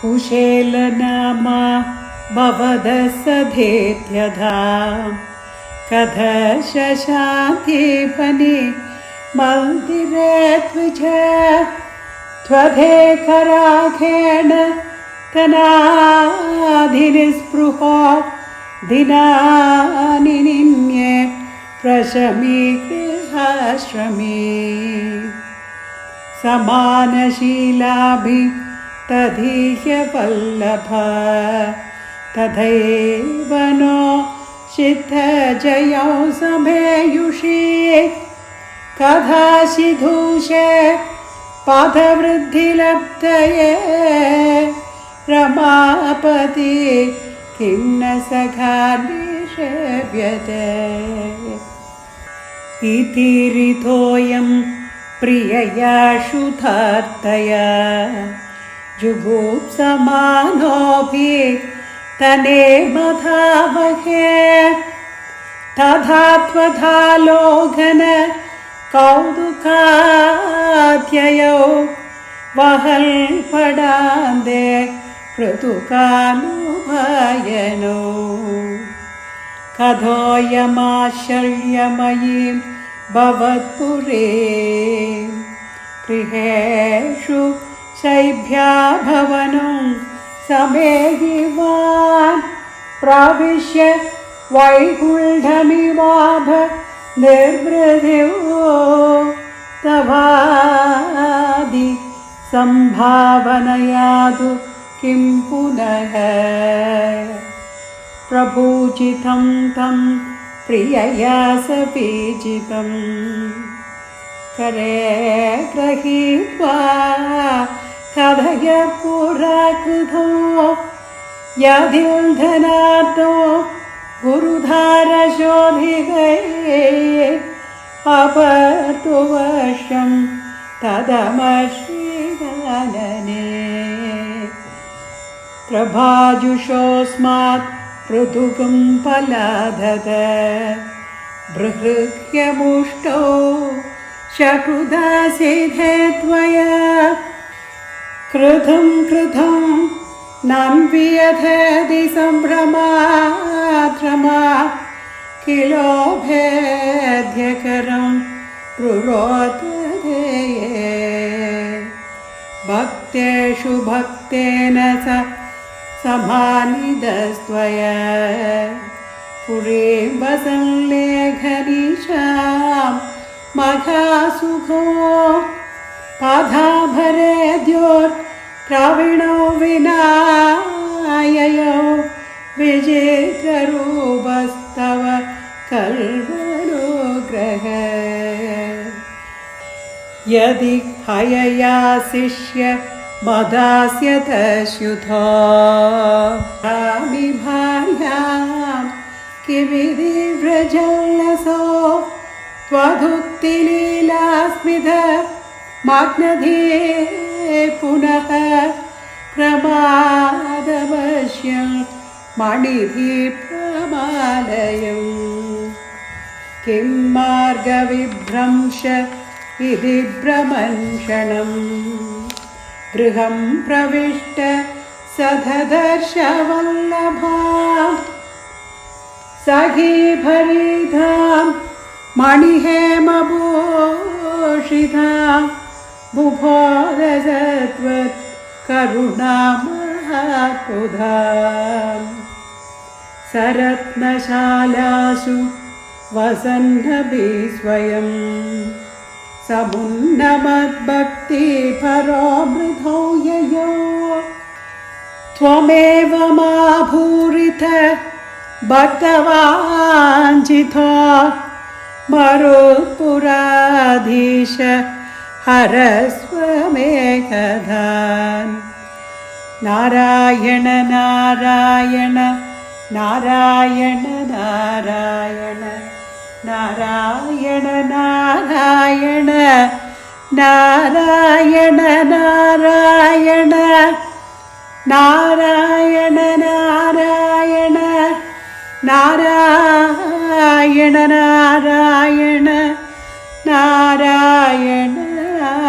कुशेलनामा भवदः सधेत्यधा कथ शशान्तिपनि मन्दिरे त्वज त्वधेकराघेण तनाधिनिस्पृहो दिनानि निन्ये प्रशमीगृहाश्रमे समानशीलाभि तदीह्यवल्लभ तथैव नो सिद्धजयौ समेयुषी कथाशिधूषे पादवृद्धिलब्धये रमापति किं न सखादिशव्यते इति ऋतोऽयं प्रियया शुधार्तया जुगुप्समानोऽपि तनेमधावहे तथा त्वथा लोघन कौतुकात्ययौ वहल्पडान्दे पृतुकानुभयनौ कथोऽयमाश्चर्यमयीं भवत्पुरे। गृहेषु शैभ्या भवनं समेगिवान् प्राविश्य वैकुण्ठमिवाभ निर्वृधिवो तवादि सम्भावनयातु किं पुनः? प्रभूजितं तं प्रियया सपीजितं करे गृहीत्वा कथय पुराकृतो यदिल्धनातो गुरुधारशोधिगये अपतु वशं तदमश्रीदानने प्रभाजुषोऽस्मात् पृथुकं पलाधत बृहृह्यमुष्टौ शकुदासिधे त्वया क्रुधं क्रुधं नान्वियधेदि सम्भ्रमाद्रमा किलोभेद्यकरं रुरोदधेये भक्तेषु भक्तेन स समानिदस्त्वय। पुरीं वसल्लेघनीशां मघासुखो पाधाभरेद्योर्प्रविणो विनाययो विजेतरूपस्तव कर्मणो ग्रह यदि हययाशिष्य मदास्यत श्युथा भार्यां किमिति व्रजल्लसो त्वधुक्तिलीलास्मिध माग्नधे पुनः प्रमादवश्यं मणिभिः प्रमालयम् किं मार्गविभ्रंश इति भ्रमन्षणम् गृहं प्रविष्ट सधदर्शवल्लभा। सखी भरिधां मणिहेमभूषितां बुभोरसत्वत् करुणामहापुधाम् सरत्नशालासु वसन्नभि स्वयं। समुन्नमद्भक्तिपरो मृधौ ययो। त्वमेव मा भूरिथ भक्तवाञ्छितो मरुत्पुराधीश हरस्वमेकधान् नारायण नारायण नारायण नारायण नारायण नारायण नारायण नारायण नारायण नारायण नारायण नारायण नारायण